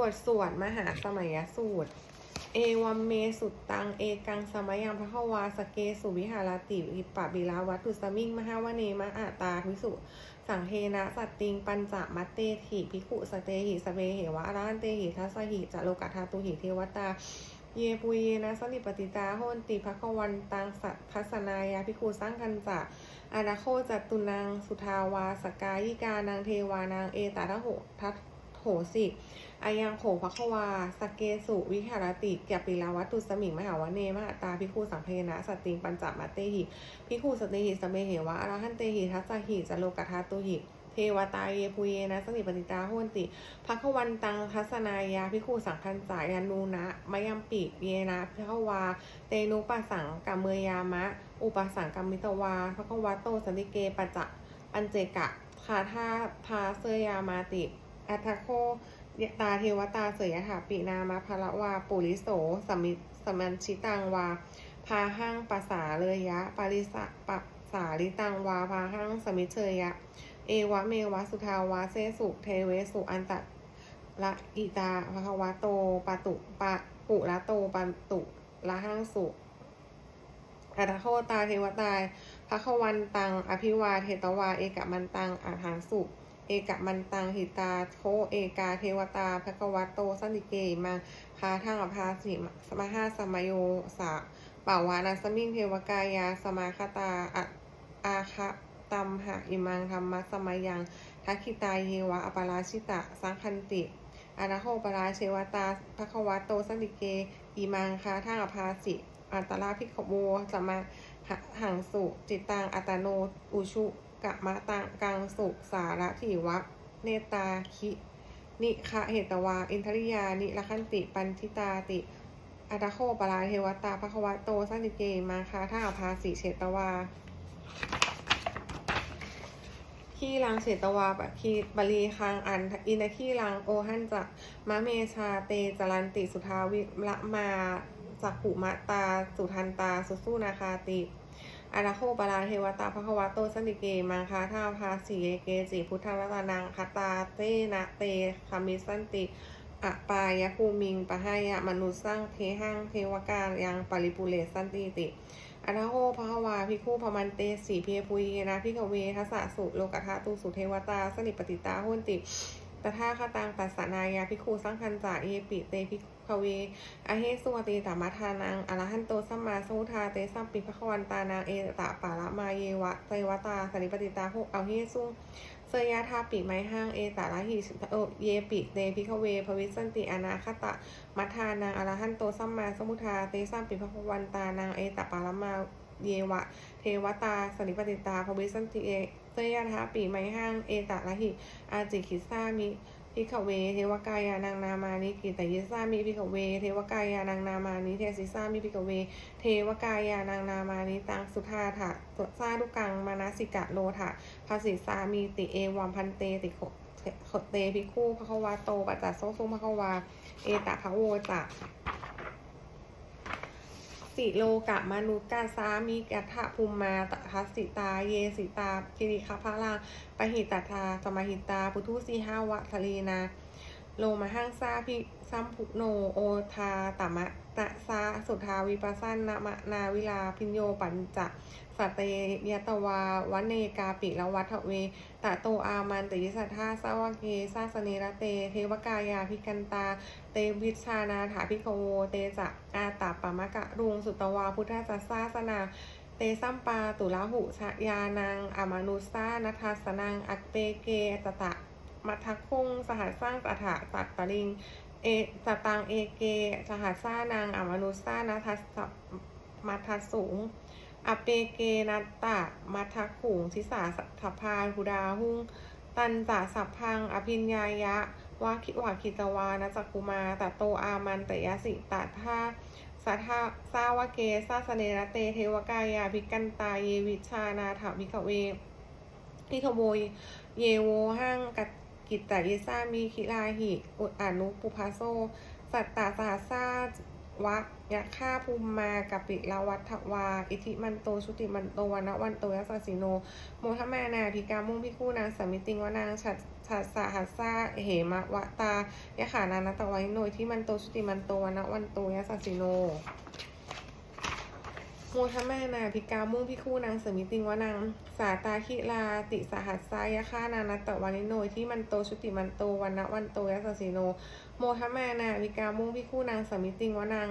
บทสวดมหาสมัยสูตร เอวัมเมสุตตัง เอกังสมัยยังพระวาสเกสุวิหารติวิปะบิลาวัตุสมิงมหาวเนมะอาตาวิสุสังเฮนะสัตติงปัญจมัตเตถิภิกขุสเตหิสเวเหวะรหันเตหิทัสสหิจะโลกธาตุหิเทวตาเยปุยเยนะสลิปติตาโหนติภควันตังสัทพัสนายาภิกขุสร้างกันจะอานาโคจัตุนังสุทาวาสกายิกานางเทวานางเอตาทะโหทัทโห โหสิอายังโขภควาสเกสุวิหารติเกียปิลาวัตตุสมิงมหาวเนมหาตาภิกขุสังเพนะสติงปัญจมัตเตหิภิกขุสเตหิสเมเหวะอรหันเตหิทัสสหิจโลกธาตุหิเทวตาเยปุเยนะสนิปติตาโหนติภควันตังทัสนายาภิกขุสังคันจายานูนะมยัมปิเยนะพระวา เตนุปัสสังกัมเมยามะ อุปสังกัมมิตวาภควโตสันติเกปัจจะปัญเจกะคาธาพาเสยามาติ อัทโคตาเทวตาเสยถาปินามาภละวาปุริโสสมิสมัญชิตังวา พาหังปัสสาเลยยะ ปาริสะปัสสาลิตังวา พาหังสมิเชยยะ เอวะเมวะสุทาวาเซสุเทเวสุอันตะละอิตาภควะโตปะตุปะปุระโตปันตุละหังสุอัตโคตาเทวตาภควันตัง อภิวาเทตวา เอกมันตังอาหารสุ เอกมันตังหิตาโคเอกาเทวตาภควะโตสันติเกมังคาทังอภาสิสมหาสมโยสะป่าวานาสมิงเทวกายาสมาคตาอะอาคะตัมหะอิมังธรรมะสมัยยังทักขิตาเยวะอปาราชิตะสังคันติอานาโคปราเชวตาภควะโตสันติเกอิมังคาทังอภาสิอัตราพิกขโวสมาหะหังสุจิตตังอัตโนอุชุ กะมะตังกังสุสาระถิวะ เนตาคิ นิคะเหตวา อินทริยา นิละคันติ ปันทิตาติอัตโคปราเทวตาภควะโตสันติเกมาคาท่าภาสิเฉตวาขี้ลังเฉตวาปะคีบาลีคังอัน อินขี้ลังโอหันจะมะเมชาเตจรันติสุทาวิละมาจักขุมะตา สุทันตา สุสุนาคาติ อาราโคปาราเทวตาภควะโตสันติเกมังคาท่าภาสีเกจิพุทธรัตนังคตาเตนะเตคามิสันติอะปายภูมิงปะหายะมนุสสังเทหังเทวการยังปริปุเรสันติติอัทโหภควาพิคูพมันเตสีเพียพุยนะพิกเวทัสสะสุโลกธาตุสุเทวตาสนิปติตาหุนติตถาคตังตัสสนายาพิคูสังคันจาเอปิเตพิ เวอเหสุวติตามัทานังอรหันโตสัมมาสมุทาเตสัมปิภควันตานางเอตะปาละมาเยวะเตวตาสนิปติตาหุเอาเฮสุเสยยาทาปิไมห้างเอตาละหิโอเยปิเตพิกเวภวิสันติอนาคตะ มัทานางอรหันโตสัมมาสมุทาเตสัมปิภควันตานางเอตปาลมาเยวะ เทวตาสนิปติตาภวิสันติเอเตยะทาปีไมห้างเอตะละหิอาจิคิสามิ พิขเว เทวกายานางนามานิกิตยิสามิพิขเว เทวกายานางนามานิเทสิสามิพิขเว เทวกายานางนามานิตังสุธาถะสุซาดุกังมานาสิกะโลถะภาษิสามีติเอวัมพันเตติโขเตพิคู่พระควาโตปัจจัสโซสุพระควา เอตะพะโวจะิโลกะมนุษย์กาสามีกัทะภูมิมาตทัสสิตา เยสิตาคิริคพาลาปหิตตาสมหิตา ปุทุสีหาวะทะเลนา โลมาห้างซาพิซัมพุโนโอทาตมะตะซาสุทาวิปัสสันนะมะนาวิลาพิญโยปัญจะสัตเตยตวาวเนกาปิละวัฏเวตะโตอามันตยิสัทธาสาวเกสาสเนระเต เทวกายาพิกันตา เตวิชานาถาพิกโวเตจะอาตาปามะกะรุงสุตวาพุทธสัสสาสนาเตสัมปาตุลาหุชยานังอามานุสานัทสนังอักเปเกตตะ มัทคุงสหัสสร้างสถาตัดตลิง เอสตังเอเก สหัสสร้านางอมนุสานาทัสมัทสูงอเปเกนัตตะมัทขุงทิสาสัทพาหุดาหุงตันจะสัพพัง อภิญญายะวาคิวาคิตวานะจักกุมาตโตอามันตยสิตาทาสัทาสาวเกสาสเนระเตเทวกายาภิกันตาเยวิชานาถาวิกเวพิขโวยเยโวห้างกัด กิตตยิสามีคิลาหิอุดอนุปุพาโซ สัตตาสาสาวะยะฆ่าภูมิมากับปิลาวัฏวา อิทิมันโต ชุติมันโตวันวันโตยัสสสิโน โมทมานาภิกามุ่งพิคูนางสมิติงวนางฉัดชชัสสะหัสสะเหมะวะตายะขานานาตะไว้โนยที่มันโต ชุติมันโตวนวันโตยะสัสสิโน โมทะแม่นาพิกามุ่งพิคู่นางสมิติงวานางสาตาคิลาติสหัสสายะฆานานัตตะวานิโนยที่มันโตชุติมันโตวันนะวันโตยะสสสิโน โมทะแม่นาพิกามุ่งพิคู่นางสมิติงวานาง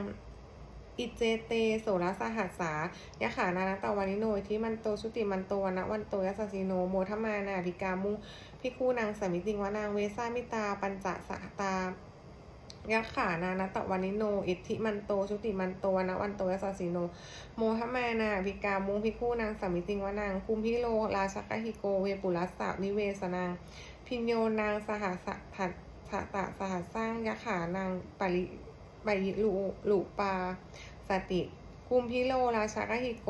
อิเจเตโสรสหัสสายะขานานัตะวานิโนยที่มันโตชุติมันโตวันนะวันโตยะสสสิโน โมทะมานาพิกามุ่งพิคู่นางสมิติงวานางเวสามิตา ปัญจสหตา ยักขานานัตตะวานิโน อิทธิมันโต ชุติมันโตนะวันโตยสสสิโน โมทมานาพิกามุงพิคู่นางสามิติงวานางคุมพิโล ราชกหิโก เวปุรัสสะนิเวสนาง พิญโยนางสหัสถัดสะตะสหัสสร้างยักขานางปริปริลุลุปาสติคุมพิโลราชกหิโก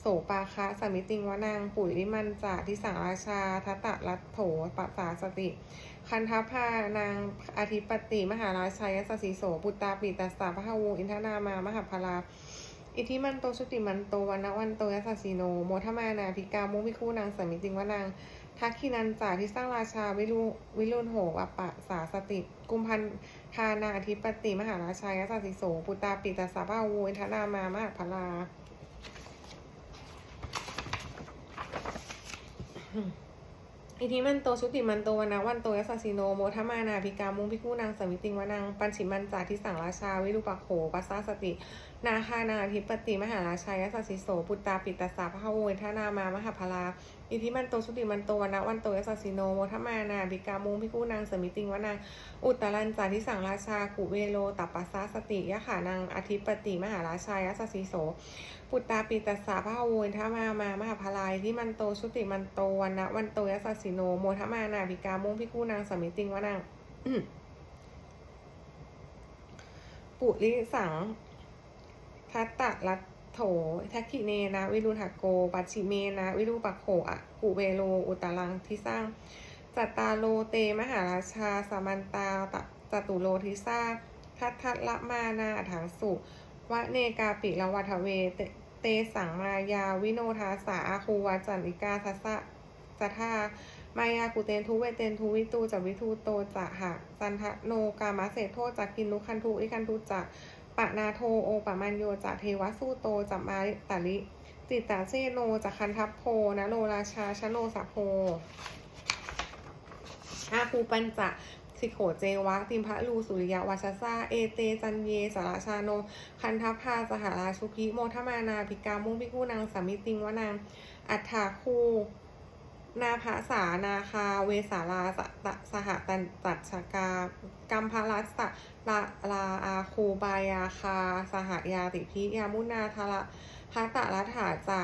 โสปาคะสามิติงวานาง ปุ๋ยลิมันจาทิสังราชาทัตตะรัตโถปัสสาสติ คันทพานางอธิปติ มหาราชัยสสีโสปุตตาปิตัสสะพะวงอินทนามามหาพลาอิทธิมันโตชุติมันโตวันวันโตยสสสีโนโมทมานาพิกามุวิคู่นางสามิติงวานางทักขินันจาที่สร้างราชาวิรุวิรุณโหวปะสาสติ กุมพันธานาอธิปติ มหาราชัยสสีโสปุตตาปิตัสสะพะวงอินทนามามหาพลา อิทิมันโตชุติมันโตวนาวันโตยัสสิโนโมทมานาพิกามุงพิกูนางสมิติงวนางปัญชิมันจาทิสังราชาวิรุปักโขปัสสาสติ นาคานาธิปติมหาราชายสสสิโสปุตตาปิตสสะพะโวยทนามามหาพลาอิทิมันโตชุติมันโตวนะวันโตยสสสิโนโมทมานาพิกามุงพิกูนางสมิติงวนาอุตรันจาทิสังราชากุเวโลตัปปัสสาสติยะขานางอธิปติมหาราชายสสสิโสปุตตาปิตัสสะพะโวยทามามามหาพลายที่มันโตชุติมันโตวันนะวันโตยสสสิโนโมทมานาพิกามุงพิกูนางสมิติงวนาปุริสัง ทัตตะรัตโถทักขิเนนะ วิรุณหโก ปัจฉิเมนะ วิรุปักโขอะกุเวโล อุตลังที่สร้างจัตตาโลเต มหาราชา สมันตาตจตุโลทิสาทัตทัตละมานาถังสุวะเนกาปิละวัทเวเตเตสังมายาวิโนทาสาอาคูวาจันิกาทัสสะจัทามายากุเตนทุเวเตนทุวิตูจวิทูโตจะหะจันทะโนกามาเศโทจักกินนุคันทุอิคันทุจะ ปะนาโทโอปะมันโยจะเทวสูโตจะมาตาลิจิตตาเซโนจะคันทัพโพนะโลราชาชโนสัพโพอาภูปัญจะสิโขเจวะติมพะลูสุริยวัชซาเอเตจันเยสาราชาโน คันทัพพาสหราชุพิโมทมานาพิกามุงพิกูนางสามิติงวานางอัฏฐาคู นาภาษานาคาเวสาลาสตะสหตันตัชกากัมพลัสสะลาลาอาคูบายาคา สหยาติพิยามุนาทละพัตตะรัฐาจา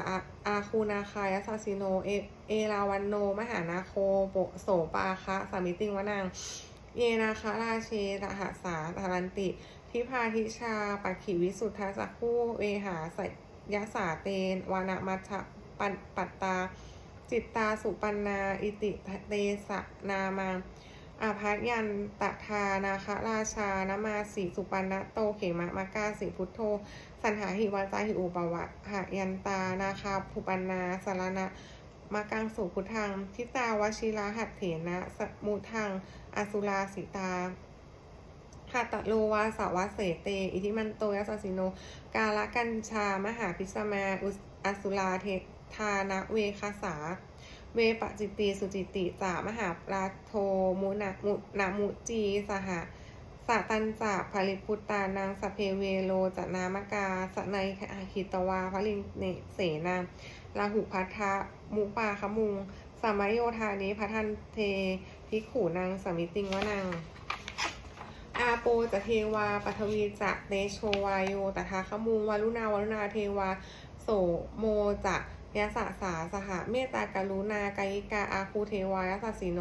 อาคูนาคายสาสิโนเอเอราวันโน มหานาโคโปโสปาคะสามิติงวานางเยนาคาราเชตหาสาทารันติ ทิพาทิชาปักขิวิสุทธาสักคู่เวหาสยสาเตนวานามัชะปันปัตตา จิตตาสุปันนา อิติเตสะนามังอาภัยันตทานาคะราชานมาสีสุปันนะโตเขมะมากาสีพุทโธ สันหาหิวาจาหิอุปวัตหายันตานาคาภูปันนาสารณะมากังสุพุทธังทิตาวชิราหัตเถนะสมุทังอสุราสิตาหัตตะโลวาสาวาเสเต อิทิมันโตยัสสสิโน กาลกัญชามหาพิสมาอุสอสุราเท ธานะเวคาสา เวปจิตติสุจิติจามหาปราโทมุนามุนามุจีสหะสะตันจาภริพุตานางสเพเวโลจนามกาสนัยหิตวาพลิงเนเสนาลาหุพัทธะมุปาขมุงสามโยธานิพัทันเทพิขูนางสมิติงวานางอาโปจะเทวาปัทวีจะเตโชวายโยตถาคมุงวารุณาวารุณาเทวาโสโมจะ ยะสะสาสหเมตตากรุณากายิกาอาคูเทวายะสัสสิโน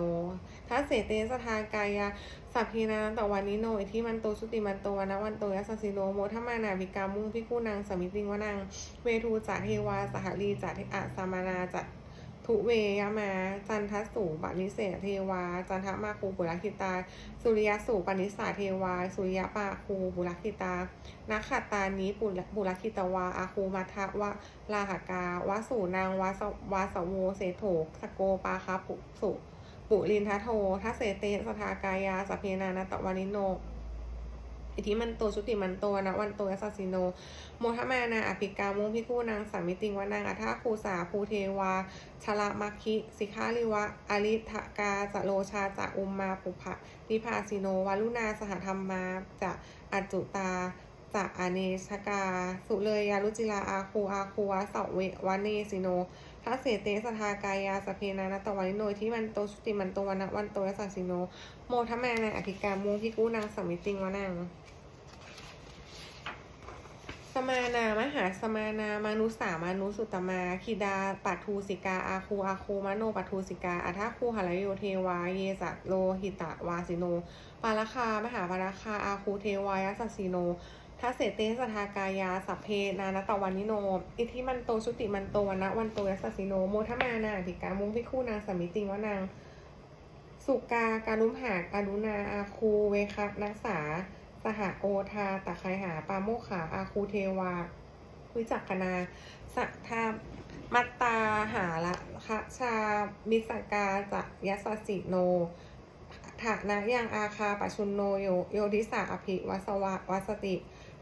ทัสเสเตสทากายาสัพพีนาตวันนิโนอิทิมันโตสุติมันโตวนะวันโตยสัสสิโนโมทมานาวิกามุงพิกูนางสมิติงวนังเวทูจะเทวาสหลีจะเทอะสามานาจัต ทุเวยมาจันทสูปนิเสเทวา จันทมาคูปุรคิตา สุริยสูปนิสาเทวา สุริยปาคูบุรคิตานักขัตตานี้ปุรบุรคิตวา อาคูมัทะวะลาหกาวะสูนางวาสวาสโวเสโถสโกปาคาปุสุ ปุรินทโททัเสเตสทากายาสพเพนานาตวานิโน อิทธิมันโตชุติมันโตนะวันโตยัสสิโน โมทมานาอภิกามุงพิกูนางสามิติงวานางอัฏฐาคูสาภูเทวาชละมัคคิสิกขาลิวะอริทกาจะโลชาจะอุมมาปุภะนิพาสิโนวาลุนาสหธรรมมาจะอจุตาจะอเนชกา สุเลยยาลุจิลาอาคูอาคูวะสเววเนสิโน ทัสเสเตสทากายาสเพนานะตวานิโนที่มันโตชุติมันโตวันะวันโตยัสสสิโน โมทมานาอภิกามุงพิกูนางสมิติงวานางสมานามหาสมานามนุสามานุสุตมาคิดาปัทูสิกาอาคูอาคูมโนปัทูสิกาอัทาคูหรโยเทวาเยสัโลหิตะวาสิโน ปาราคามหาปาราคาอาคูเทวายสัสสิโน ทัสเสเตสทากายาสัพเพนานตวันนิโน อิทิมันโตชุติมันโตวนะวันโตยัสสิโนโมทมานาอธิกามุงพิคู่นางสามิติงวานางสุกาการุมหาการุณาอาคูเวคันักษา สหโอทาตะไคหาปาโมขาอาคูเทวา วิจักกนาสัทธามัตตาหาละคะชามิสกาจะยัสสิโนฐานะยังอาคาปชุนโนโยโยทิสาอภิวัสวะวัสติ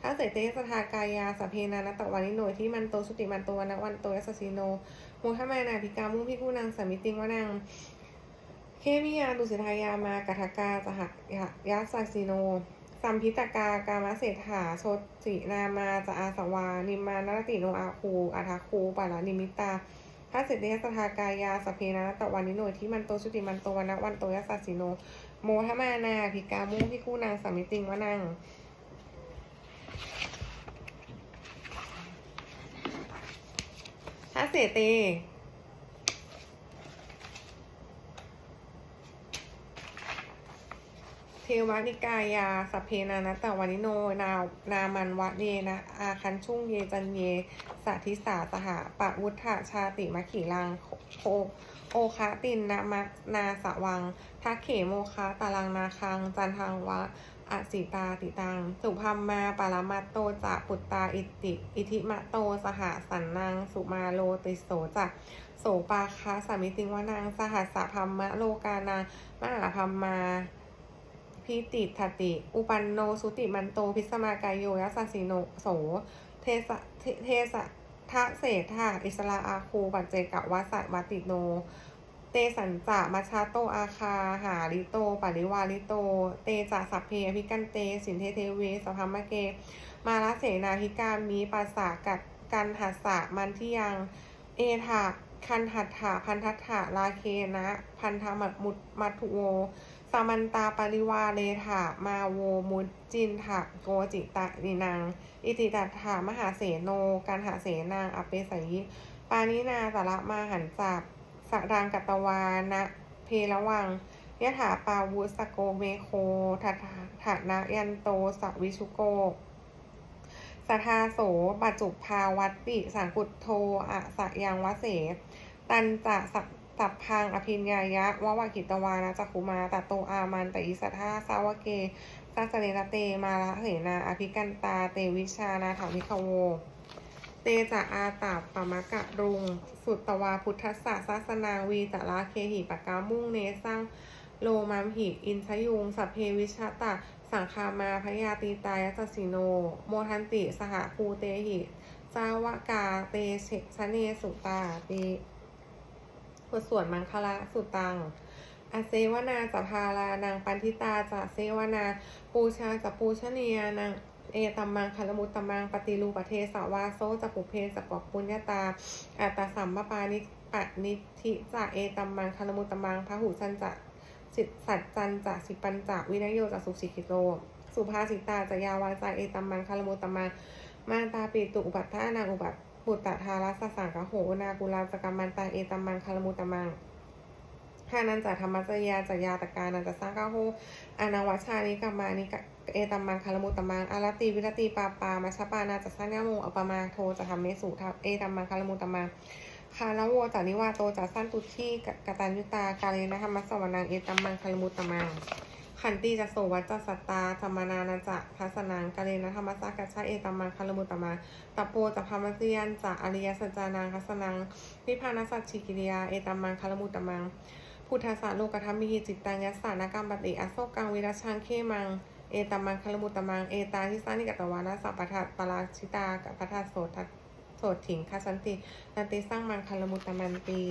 ถ้าเสเตสทากายาสพเพนานะตะวานิโนที่มันโตสุติมันโตวนะวันโตยัสสสิโนโมทมานาภิกามุพิกุนางสามิติงวานังเคมิยาดุสิทายามากัทกาสหยะยัสสสิโนสัมพิตกากามเศรษฐาชดสินามาจะอาสวา นิมานรติโนอาคูอาทาคูปาลานิมิตาถ้าเสร็จเดสทากายาสเพนะตะวันนิโนที่มันโตชุติมันโตวันนะวันโตยัสสสิโนโมทมานาภิกามุพิคูนางสามิติงวานัง ถ้า เสเตเทวานิกายาสเพนานะตะวานิโนนานามันวะเยนะอาคันชุ่งเยจันเยสัทิสาสหาปะวุฒะชาติมะขีรังโคโอคาตินนะมะนาสวังทักเขโมคะตารังนาคัง จันทังวะ อสิตาติตัง สุพัมมาปารามัตโตจะปุตตาอิติอิทิมะโตสหสันนังสุมาโลติโสจะโสปาคาสามิติงวานางสหัสสะพัมมะโลกานางมหาพัมมาพิติทติ อุปันโนสุติมันโตพิสมากายโยยัสสสิโนโสเทสะเทสะทะเศธาอิสลาอาคูปัจเจกวัสสวัติโน เตสันจะมัชาโตอาคา หาลิโตปาริวาลิโต เตจะสัพเพอภิกันเต สินเทเทเวสพัมมะเก มาลเสนาธิกามีปัสสะกัดกันหัสสะมันที่ยังเอถาคันหัตถาพันทัตถาลาเคนะ พันธมัดมุตมัทุโวสามันตาปริวาเลถามาโวมุจจินถะโกจิตะนินังอิติตัตถามหาเสโนกันหาเสนางอเปสัยปานินาสาระมาหันจับ สัรังกัตวานะ เพระวังยะถาปาวุสโกเมโคทัตถานะยันโตสวิชุโกสัทาโสปัจจุภาวัติ สังกุตโทอะสะยังวะเส ตันจะสัพสัพพังอภิญญายะวะวะกิตวานะจักขุมาตะโตอามันตอิสัทธาสาวะเกสัสเนระเตมาละเหนาอภิกันตาเตวิชานาถามิคโว เตจะอาตาปมะกะรุง สุตตวาพุทธสสสัสนางวีจะลาเคหิปะกามุ่งเนสร้างโลมามหิอินชยุงสัพเพวิชตะ สังคามาพยาตีตายัสสสิโน โมทันติสหภูเตหิสาวกาเตเชชเนสุตาติบทสวดมังคละสุตังอาเซวนาจะพาลานางปันทิตาจะเซวนา ปูชาจะปูชเนียนาง เอตัมมังคารมุตตมังปฏิรูปเทสาวาโซจะปุเพสปอกปุญญาตาอัตสัมมปานิปะนิธิจะเอตัมมังคารมุตตมังพระหูชันจะสิสัจจันจะสิปัญจะวินโยจะสุสิกิโตสุภาสิตาจะยาวาจาเอตัมมังคารมุตตมังมาตาปิตุอุปัฏฐานาอุปัฏปุตตทารัสสังกะโหนากุลาจกรรมันตาเอตัมมังคารมุตตมังหานันจะธรรมจยาจะยาตการนันจะสร้างก้าโหอนาวชานิกามานิกะ เอตัมมังคารมุตตมังอารติวิรติปาปามาชปานาจะสร้างเนโมอปมาโทจะทำเมสุทับเอตัมมังคารมุตตมังคาละโวจานิวาโตจะสั้นตุที่กตัญญุตากาเลนะธรรมสวรนังเอตัมมังคารมุตตมังขันติจะโสวัจจะสัตตาธรรมนานาจะทัสนังกาเลนะธรรมสักกัจฉะเอตัมมังคารมุตตมังตะโปจะพามัสยันจะอริยสัจจานังทัสนังนิพพานัสสัจฉิกิริยาเอตัมมังคารมุตตมังพุทธศาสโลกธรรมิหิจิตตังยัสสานกรรมปฏิอโศกังวิรัชชังเคมัง เอตามังคลมุตตมัง เอตาทิสานิกตวานาสัพพทัตปราชิตากับพทัสโสทัสโสถิงคาสันตินันติสร้างมังคลมุตตมันตี